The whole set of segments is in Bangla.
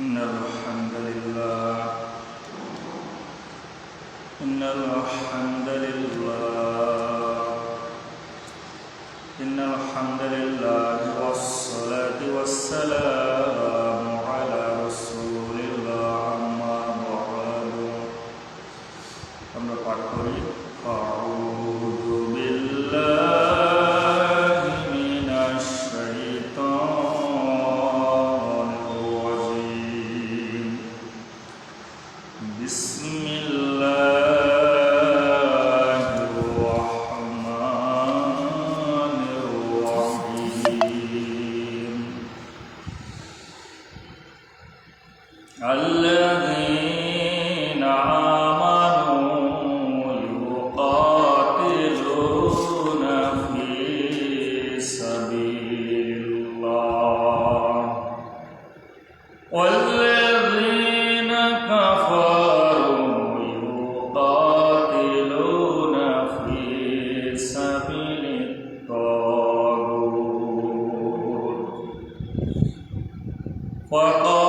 إن الحمد لله. إن الحمد لله. إن الحمد لله والصلاة والسلام بسم الله Faqala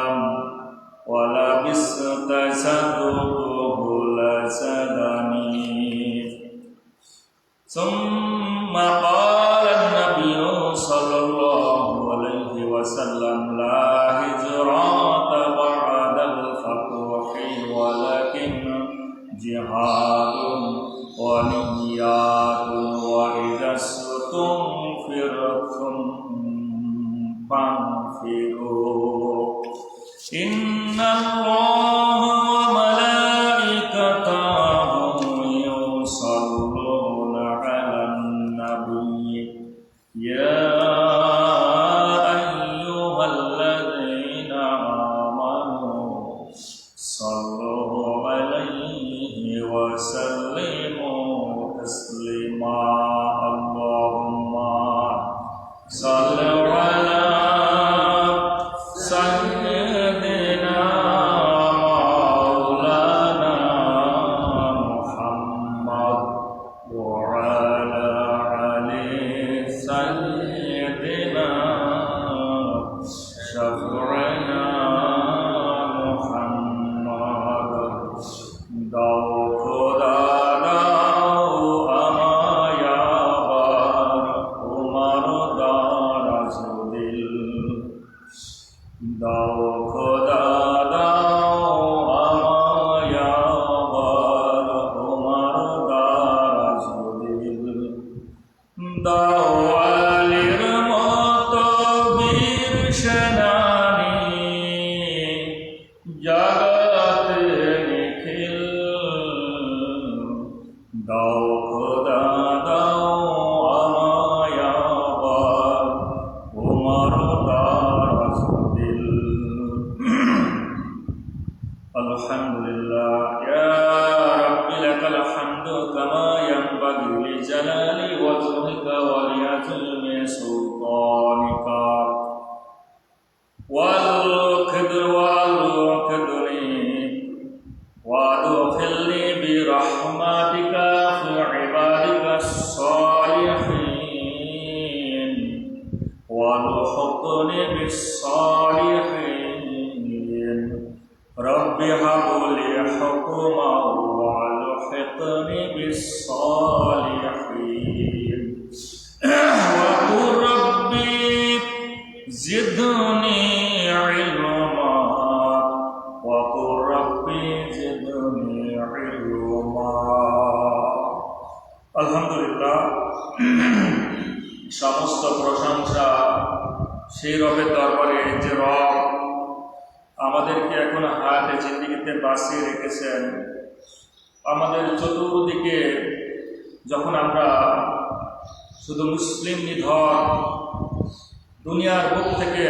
salam wala bisata satu bulasadani summa Oh. thou والحقني بالصالحين رب هب لي حكما والحقني بالصالحين এখন হায়াতে জিন্দিগিতে বাঁচিয়ে রেখেছেন। আমাদের চতুর্দিকে যখন আমরা শুধু মুসলিম নিধন, দুনিয়ার বুক থেকে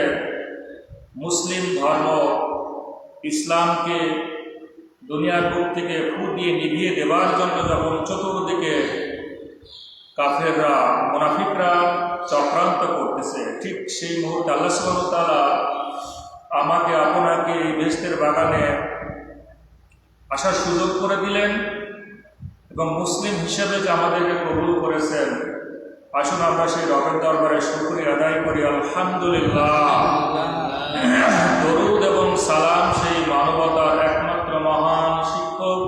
মুসলিম ধর্ম ইসলামকে দুনিয়ার বুক থেকে ফু দিয়ে নিভিয়ে দেওয়ার জন্য যখন চতুর্দিকে কাফেররা, মুনাফিকরা চক্রান্ত করতেছে, ঠিক সেই মুহূর্তে আল্লাহ তাআলা আমাকে আপনাকে এই বেস্তের বাগানে আসার সুযোগ করে দিলেন এবং মুসলিম হিসেবে যে আমাদেরকে কবুল করেছেন, আসুন আমরা সেই রবের দরবারে শুক্রিয়া আদায় করি। আলহামদুলিল্লাহ। এবং সালাম সেই মানবতার একমাত্র মহান শিক্ষক,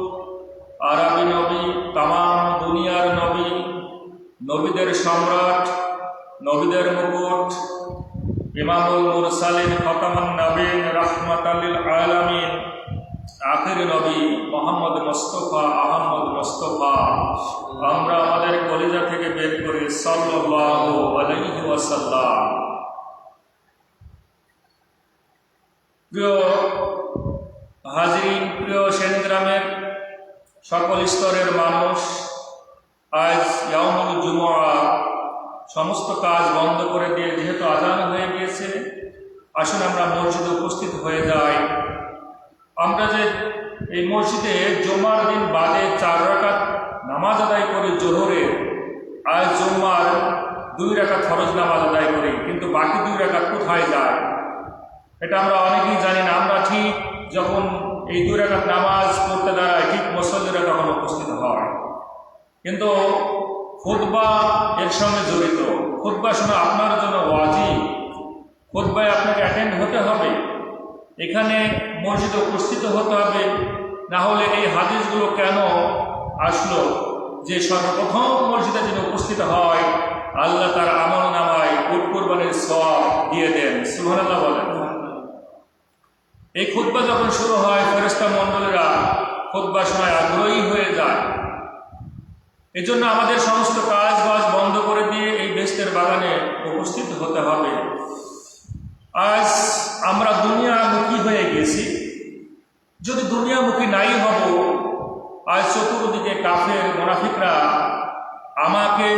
আরবি নবী, তামাম দুনিয়ার নবী, নবীদের সম্রাট, নবীদের মুকুট ইমামুল মুরসালিন খতামান নবীন রাহমাতাল্লিল আলামিন। আখির নবী মোহাম্মদ মোস্তফা আহমদ মোস্তফা। আমরা আমাদের কলিজা থেকে বের করি সাল্লাল্লাহু আলাইহি ওয়াসাল্লাম। প্রিয় হাজিরিন, প্রিয় সেনগ্রামের সকল স্তরের মানুষ, আজ ইয়ামুল জুমা সমস্ত কাজ বন্ধ করে দিয়ে যেহেতু আজান হয়ে গিয়েছে, আসুন আমরা মসজিদে উপস্থিত হয়ে যাই। আমরা যে এই মসজিদে জমার দিন বাদে চার রাকাত নামাজ আদায় করি জোহরে আজ জুম্মার দুই রাকাত ফরজ নামাজ আদায় করি, কিন্তু বাকি দুই রাকাত কোথায় যায়? এটা আমরা অনেকেই জানি না। আমরা ঠিক যখন এই দুই রাকাত নামাজ পড়তে দাঁড়াই, ঠিক মুসল্লিরা তখন উপস্থিত হয়। কিন্তু খুতবা এর সঙ্গে জড়িত। খুতবা শোনা আপনার জন্য ওয়াজিব। খুতবায় আপনাকে অ্যাটেন্ড হতে হবে। এখানে মসজিদে উপস্থিত হতে হবে। না হলে এই হাদিসগুলো কেন আসলো? যে সর্বপ্রথম মসজিদে যিনি উপস্থিত হয়, আল্লাহ তার আমল নামায় উট কোরবানির সব দিয়ে দেন। সুবহানাল্লাহ বলেন। এই খুতবা যখন শুরু হয় ফেরেস্তা মণ্ডলেরা খুতবা শোনায় আগ্রহী হয়ে যায়। এই জন্য আমাদের সমস্ত কাজ বাজ বন্ধ করে দিয়ে এই বেস্তের বাগানে উপস্থিত হতে হবে। আজ আমরা দুনিয়ামুখী হয়ে গেছি। যদি দুনিয়ামুখী নাই হব, আজ চতুর্দিকে কাফের মোনাফিকরা আমাকে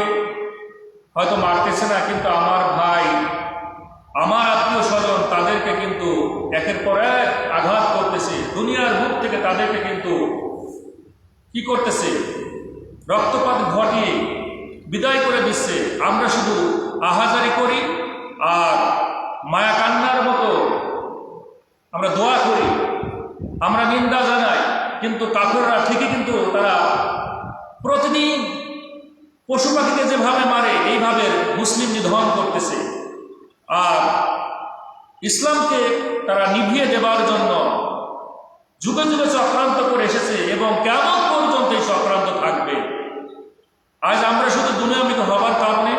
হয়তো মারতেছে না, কিন্তু আমার ভাই, আমার আত্মীয় স্বজন তাদেরকে কিন্তু একের পর এক আঘাত করতেছে। দুনিয়ার মুখ থেকে তাদেরকে কিন্তু কি করতেছে? রক্তপাত ঘটিয়ে বিদায় করে দিচ্ছে। আমরা শুধু আহাজারি করি আর মায়া কান্নার মতো আমরা দোয়া করি। আমরা নিন্দা জানাই, কিন্তু কাফেররা ঠিকই কিন্তু তারা প্রতিদিন পশু পাখিকে যেভাবে মারে, এইভাবে মুসলিম নিধন করতেছে। আর ইসলামকে তারা নিভিয়ে দেবার জন্য যুগে যুগে চক্রান্ত করে এসেছে এবং কেমন পর্যন্ত এই চক্রান্ত থাকবে? আজ আমরা শুধু দুনিয়ামিত হবার কারণে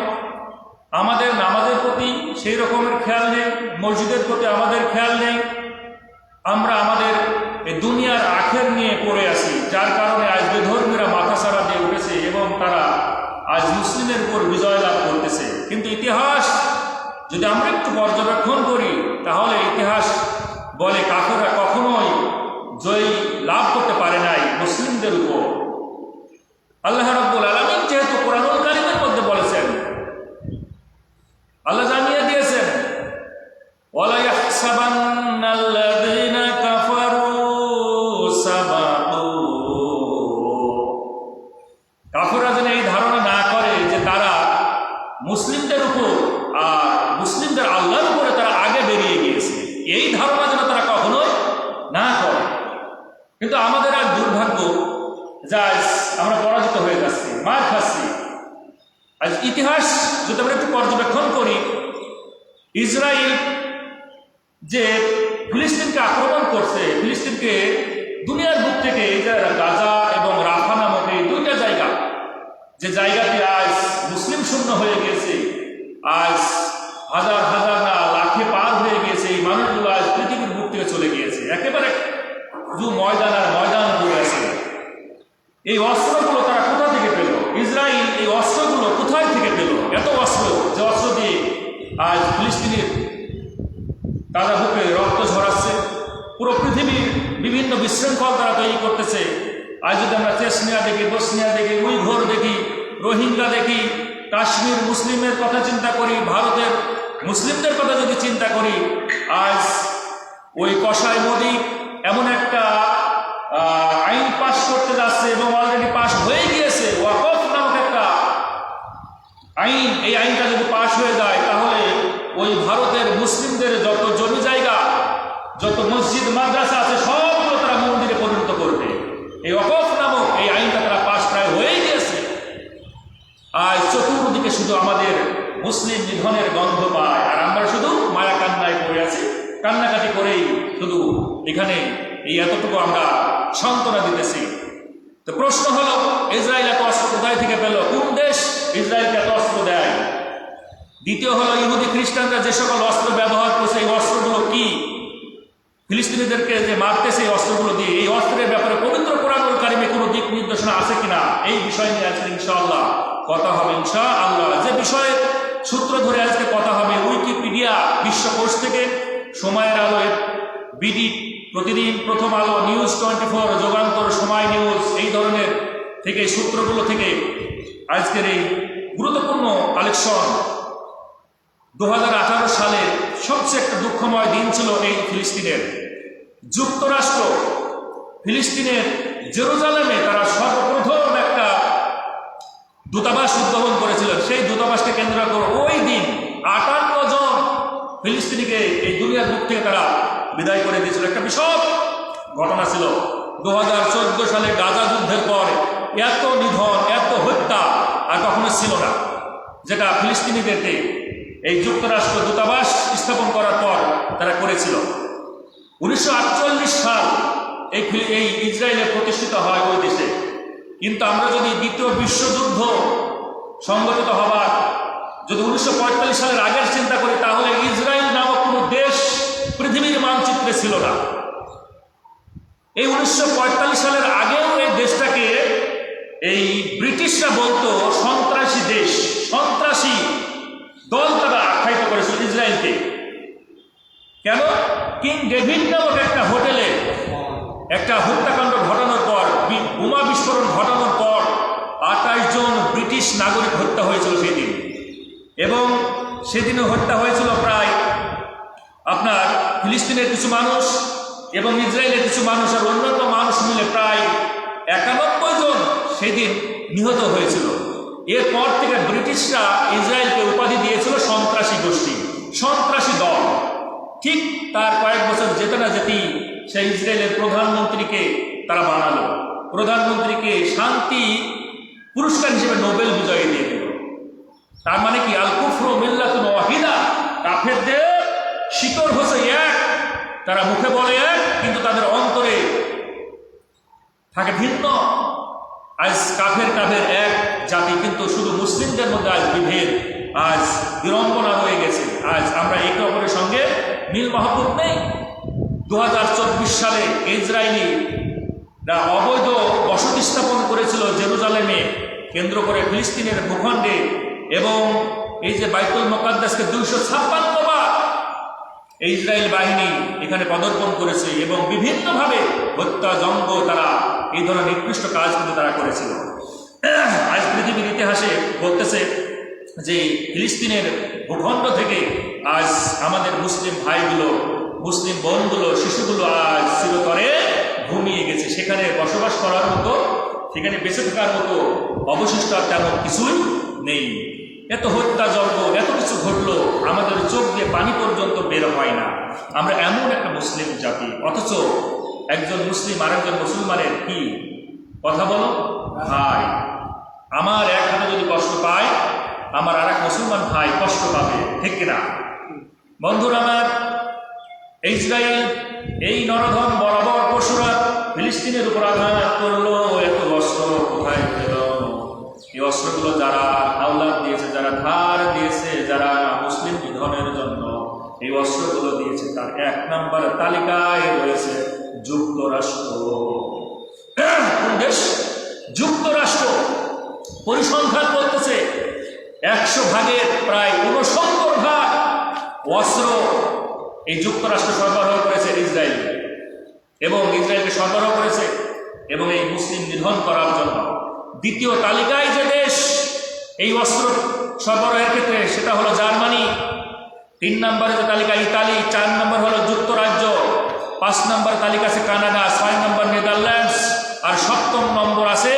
আমাদের নামাজের প্রতি সেই রকমের খেয়াল নেই, মসজিদের প্রতি আমাদের খেয়াল নেই। আমরা আমাদের এই দুনিয়ার আখের নিয়ে পড়ে আসি যার কারণে আজ বেধর্মীরা মাথা সারা দিয়ে উঠেছে এবং তারা আজ মুসলিমের উপর বিজয় লাভ করতেছে। কিন্তু ইতিহাস, যদি আমরা একটু পর্যবেক্ষণ করি, তাহলে ইতিহাস বলে কাফেররা কখনোই জয়ী লাভ করতে পারে নাই মুসলিমদের উপর আল্লাহ রব্বুল আলমিন যেহেতু কোরআনুল কারিমের মধ্যে বলেছেন আল্লাহ জানিয়ে দিয়েছেন ওয়ালা ইয়াহসাবান্নাল্লাযীনা কাফারু এই ধারণা যেন তারা কখনোই না করে কিন্তু আমাদের আর দুর্ভাগ্য যা আমরা পরাজিত হয়ে যাচ্ছি, মার খাচ্ছি। আজ ইতিহাস যদি আমরা একটু পর্যবেক্ষণ করি ইসরায়েল যে ফিলিস্তিনকে আক্রমণ করছে, ফিলিস্তিনকে দুনিয়ার বুক থেকে গাজা এবং রাফা নামক এই দুইটা জায়গা, যে জায়গাতে আজ মুসলিম শূন্য হয়ে গেছে আজ হাজার হাজার না লাখে পার হয়ে গিয়েছে, এই মানুষগুলো আজ পৃথিবীর বুক থেকে চলে গিয়েছে। একেবারে দু ময়দান এই অস্ত্রগুলো তারা কোথা থেকে পেল? ইসরায়েল এই অস্ত্রগুলো কোথায় থেকে পেল? এত অস্ত্র, যে অস্ত্র দিয়ে আজ ফিলিস্তিনের তারা বুকে রক্ত ঝরাচ্ছে, পুরো পৃথিবীর বিভিন্ন বিশৃঙ্খল তারা তৈরি করতেছে। আজ যদি আমরা চেসনিয়া দেখি, বসনিয়া দেখি, উইঘোর দেখি, রোহিঙ্গা দেখি, কাশ্মীর মুসলিমের কথা চিন্তা করি, ভারতের মুসলিমদের কথা যদি চিন্তা করি, আজ ওই কষাই মোদী এমন একটা আইন পাশ করতে যাচ্ছে এবং অলরেডি পাশ হয়ে গিয়েছে। ওয়াকফ নামক একটা আইন, এই আইনটা যদি পাশ হয়ে যায়, তাহলে ওই ভারতের মুসলিমদের যত জমি জায়গা, যত মসজিদ, মাদ্রাসা আছে, সবগুলো তারা মন্দিরে পরিণত করবে। এই অকফ নামক এই আইনটা তারা পাশ প্রায় হয়েই গিয়েছে। আজ চতুর্দিকে শুধু আমাদের মুসলিম নিধনের গন্ধ পায়, আর আমরা শুধু মায়া কান্নায় পড়ে আছি। কান্নাকাটি করেই শুধু এখানে এই এতটুকু আমরা সান্ত্বনা দিতেছি। তো প্রশ্ন হলো, ইসরায়েল এত অস্ত্র কোথায় থেকে পেল? কোন দেশ ইসরায়েলকে এত অস্ত্র দেয়? দ্বিতীয় হলো, ইহুদি খ্রিস্টানরা যে সকল অস্ত্র ব্যবহার করছে, এই অস্ত্রগুলো কি? ফিলিস্তিনিদেরকে যে মারতেছে এই অস্ত্রগুলো দিয়ে, এই অস্ত্রের ব্যাপারে পবিত্র কোরআনুল কারিমে কোনো দিক নির্দেশনা আছে কিনা? এই বিষয় নিয়ে আজকে ইনশাআল্লাহ কথা হবে ইনশা আল্লাহ যে বিষয়ের সূত্র ধরে আজকে কথা হবে, উইকিপিডিয়া বিশ্বকোষ থেকে। সময়ের আলো বিডি প্রতিদিন প্রথম আলো নিউজ টোয়েন্টি ফোর, যোগান্তর সময় নিউজ, এই ধরনের থেকে সূত্রগুলো থেকে আজকের এই গুরুত্বপূর্ণ কালেকশন। দু সালের সবচেয়ে একটা দুঃখময় দিন ছিল এই ফিলিস্তিনের। যুক্তরাষ্ট্র, ফিলিস্তিনের জেরুজালেমে তারা সর্বপ্রথম একটা দূতাবাস উদ্ভাবন করেছিলেন সেই দূতাবাসকে কেন্দ্র করে ওই দিন আটান্ন জন ফিলিস্তিনিকে এই দুনিয়ার বুক থেকে তারা বিদায় করে দিয়েছিল একটা বিশাল ঘটনা ছিল। দু হাজার চোদ্দ সালে গাজা যুদ্ধের পর এত নিধন, এত হত্যা আর কখনো ছিল না। যেটা ফিলিস্তিনিদেরকে এই যুক্তরাষ্ট্র দূতাবাস স্থাপন করার পর তারা করেছিল। উনিশশো আটচল্লিশ সাল এই এই ইসরায়েলে প্রতিষ্ঠিত হয় ওই দেশে। কিন্তু আমরা যদি দ্বিতীয় বিশ্বযুদ্ধ সংগঠিত হবার, যদি উনিশশো পঁয়তাল্লিশ সালের আগের চিন্তা করি, তাহলে ইসরায়েল ছিল না। এই উনিশশো সালের আগেও এই দেশটাকে এই ব্রিটিশরা বলতো সন্ত্রাসী দেশ, সন্ত্রাসী দল তারা আখ্যায়িত করেছিল ইসরায়েলকে। কেন? কিং ডেভিড নামক একটা হোটেলে একটা হত্যাকাণ্ড ঘটানোর পর বোমা বিস্ফোরণ ঘটানোর পর আঠাশ জন ব্রিটিশ নাগরিক হত্যা হয়েছিল সেদিন। এবং সেদিনও হত্যা হয়েছিল প্রায় আপনার ফিলিস্তিনের কিছু মানুষ এবং ইসরায়েলের কিছু মানুষ আর অন্যান্য মানুষ মিলে প্রায় একানব্বই জন সেদিন নিহত হয়েছিল। এরপর থেকে ব্রিটিশরা ইসরায়েলকে উপাধি দিয়েছিল সন্ত্রাসী গোষ্ঠী, সন্ত্রাসী দল। ঠিক তার কয়েক বছর যেতে না যেতেই সেই ইসরায়েলের প্রধানমন্ত্রীকে তারা বানালো। প্রধানমন্ত্রীকে শান্তি পুরস্কার হিসেবে নোবেল বিজয়ী দিয়ে দিল। তার মানে কি? আল কুফর মিল্লাতুন ওয়াহিদা, কাফেরদের শিকড় হচ্ছে এক, তারা মুখে বলে এক, কিন্তু তাদের অন্তরে থাকে ভিন্ন। আজ কাফের কাফের এক জাতি, কিন্তু শুধু মুসলিমদের মধ্যে আজ বিভেদ, আজ বিড়ম্বনা হয়ে গেছে। আজ আমরা একে অপরের সঙ্গে মিল মহব্বত নেই। দু হাজার চব্বিশ সালে ইসরায়েলি রা অবৈধ বসতি স্থাপন করেছিল জেরুজালেমে, কেন্দ্র করে ফিলিস্তিনের ভূখণ্ডে, এবং এই যে বাইতুল মোকাদ্দাসকে দুইশো ছাপ্পান্ন ইসরায়েল বাহিনী এখানে পদার্পণ করেছে এবং বিভিন্নভাবে হত্যা, জঙ্গ তারা এই ধরনের নিকৃষ্ট কাজ কিন্তু তারা করেছিল। আজ পৃথিবীর ইতিহাসে বলতেছে যে ফিলিস্তিনের ভূখণ্ড থেকে আজ আমাদের মুসলিম ভাইগুলো, মুসলিম বোনগুলো, শিশুগুলো আজ চিরতরে ঘুমিয়ে গেছে। সেখানে বসবাস করার মতো, সেখানে বেঁচে থাকার মতো অবশিষ্ট আর তেমন কিছুই নেই। এত হত্যাযজ্ঞ এত কিছু ঘটলো আমাদের চোখ পানি পর্যন্ত বের হয় না। আমরা এমন একটা মুসলিম জাতি। অথচ একজন মুসলিম আরেকজন মুসলমানের কি? কথা বলো। ভাই, আমার এক হাতে যদি কষ্ট পায়, আমার আর এক মুসলমান ভাই কষ্ট পাবে। ঠিক কিনা বন্ধুরা আমার, ইসরায়েল এই নরধন বরাবর পশুরা ফিলিস্তিনের উপর আঘাত করল। এত অস্ত্র কোথায় পেল? এই অস্ত্রগুলো যারা আওলাদ দিয়েছে, যারা ধার দিয়েছে, যারা এই অস্ত্রগুলো দিয়েছে তার এক নম্বর তালিকায় রয়েছে যুক্তরাষ্ট্র। কোন দেশ যুক্তরাষ্ট্র পরিসংখ্যান করতেছে একশো ভাগের প্রায় উনসত্তর ভাগ অস্ত্র এই যুক্তরাষ্ট্র সরবরাহ করেছে ইসরায়েল। এবং ইসরায়েলকে সরবরাহ করেছে এবং এই মুসলিম নিধন করার জন্য। দ্বিতীয় তালিকায় যে দেশ এই অস্ত্র সরবরাহের ক্ষেত্রে, সেটা হলো জার্মানি। তিন নম্বরে যে তালিকা ইতালি, চার নম্বর হলো যুক্তরাজ্য, পাঁচ নম্বর তালিকা আছে কানাডা, ছয় নম্বর নেদারল্যান্ডস, আর সপ্তম নম্বর আছে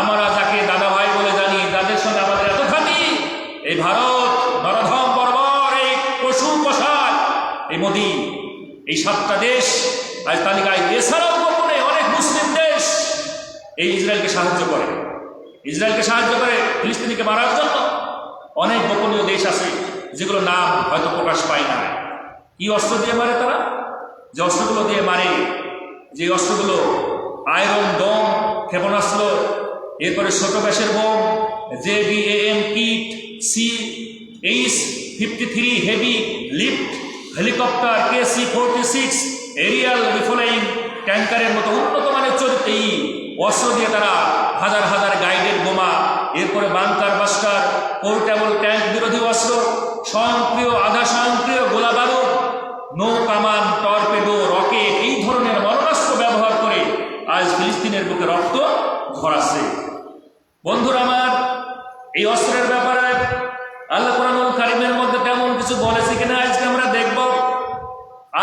আমরা যাকে দাদা ভাই বলে জানি, যাদের সঙ্গে আমাদের এত খাতি, এই ভারত, নরধম বর্বর এই পশু কষায় এই মোদি, এই সাতটা দেশ, আজ তালিকায় এছাড়াও গোপনে অনেক মুসলিম দেশ এই ইসরায়েলকে সাহায্য করে। ইসরায়েলকে সাহায্য করে ফিলিস্তিনিকে মারার জন্য অনেক গোপনীয় দেশ আছে। যেগুলো নাম হয়তো প্রকাশ পায় না কি অস্ত্র দিয়ে মারে তারা? যে অস্ত্রগুলো দিয়ে মারে, যে অস্ত্রগুলো আয়রন, দম, ক্ষেপণাস্ত্র, এরপরে ছোট ব্যাসের bomb, J B M kit, C H fifty three heavy lift, helicopter, K C forty six, aerial refuelling ট্যাঙ্কারের মতো উন্নত মানের চরিত্র এই অস্ত্র দিয়ে তারা হাজার হাজার গাইডের বোমা, এরপরে বাংকার বাস্টার, পোর্টেবল ট্যাঙ্ক বিরোধী অস্ত্র স্বয়ংক্রিয় আধা স্বয়ংক্রিয় গোলা বারুদ নৌ কামান টর্পেডো, রকেট, এই ধরনের মরণাস্ত্র ব্যবহার করে আজ ফিলিস্তিনের বুকে রক্ত ঝরাচ্ছে বন্ধুরা আমার, এই অস্ত্রের ব্যাপারে আল্লাহ কোরআনুল কারিমের মধ্যে তেমন কিছু বলেছে কিনা আজকে আমরা দেখব।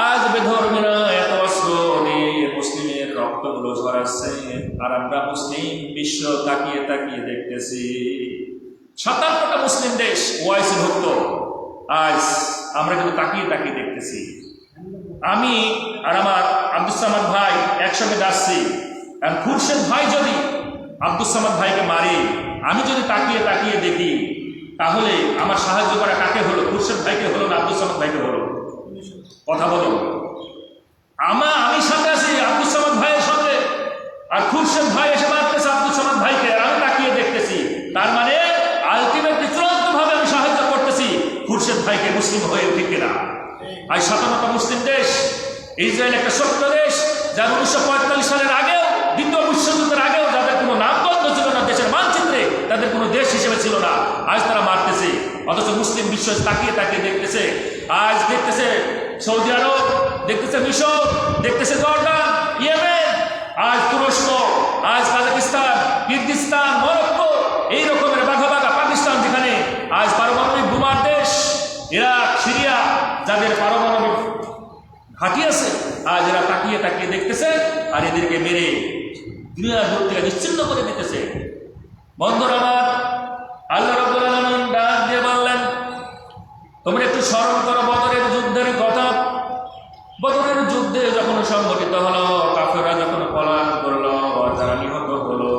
আজ বেধর্মীরা এত অস্ত্র দিয়ে মুসলিমের রক্তগুলো ঝরাচ্ছে, আর আমরা মুসলিম বিশ্ব তাকিয়ে তাকিয়ে দেখতেছি। সাতান্নটা মুসলিম দেশ ওয়াইসি ভুক্ত আজ আমরা কিন্তু তাকিয়ে তাকিয়ে দেখতেছি। আমি আর আমার আব্দুল সামাদ ভাই একসঙ্গে যাচ্ছি। আর খুরশেদ ভাই যদি আব্দুল সামাদ ভাইকে মারে, আমি যদি তাকিয়ে তাকিয়ে দেখি, তাহলে আমার সাহায্য করা কাকে হলো? খুরশেদ ভাইকে হলো না আব্দুল সামাদ ভাইকে হলো? কথা বলো আমা আমি সাথে আছি আব্দুল সামাদ ভাইয়ের সঙ্গে আর খুরশেদ ভাই এসে মারতেছে আব্দুল সামাদ ভাইকে আর আমি তাকিয়ে দেখতেছি তার মানে আলটিমেটলি চূড়ান্ত ভাবে আমি সাহায্য করতেছি ভাইকে মুসলিম হয়ে উঠে কিনা? আজ সাতান্নটা মুসলিম দেশ, ইসরায়েল একটা ছোট্ট দেশ, যার উনিশশো পঁয়তাল্লিশ সালের আগেও, দ্বিতীয় বিশ্বযুদ্ধের আগেও যাদের কোনো নামগন্ধ ছিল না দেশের মানচিত্রে, তাদের কোনো দেশ হিসেবে ছিল না। আজ তারা মারতেছে, অথচ মুসলিম বিশ্ব তাকিয়ে তাকিয়ে দেখতেছে। আজ দেখতেছে সৌদি আরব, দেখতেছে মিশর, দেখতেছে জর্ডান, ইয়েমেন, আজ তুরস্ক, আজ কাজাকিস্তান কিরগিস্তান মরক্কো এই রকমের বাঘা বাঘা পাকিস্তান যেখানে আজ পারমাণবিক বোমার দেশ ইরাক সিরিয়া যাদের পারমাণবিক ঘাঁটি আছে, আজ এরা তাকিয়ে তাকিয়ে দেখতেছে আর এদেরকে মেরে দুনিয়ার থেকে নিশ্চিন্ন করে দিতেছে। বন্ধুরা আমার, আল্লাহ রাব্বুল আলামিন ডাক দিয়ে বললেন, তোমরা একটু স্মরণ করো বদরের যুদ্ধের কথা। বদরের যুদ্ধে যখন সংগঠিত হলো, কাফেররা যখন পলায়ন করল তারা নিহত হলো,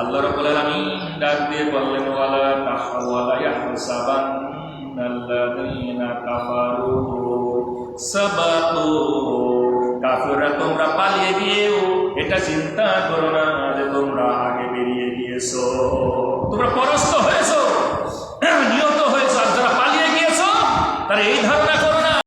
আল্লাহ রাব্বুল আলামিন ডাক দিয়ে বললেন, ওয়ালা তাহওয়ালা ইয়াহসাবান কাফেররা তোমরা পালিয়ে গিয়েও এটা চিন্তা করো না যে তোমরা আগে বেরিয়ে গিয়েছো। তোমরা পরস্ত হয়েছো, নিহত হয়েছো, আর যারা পালিয়ে গিয়েছো, তারা এই ধারণা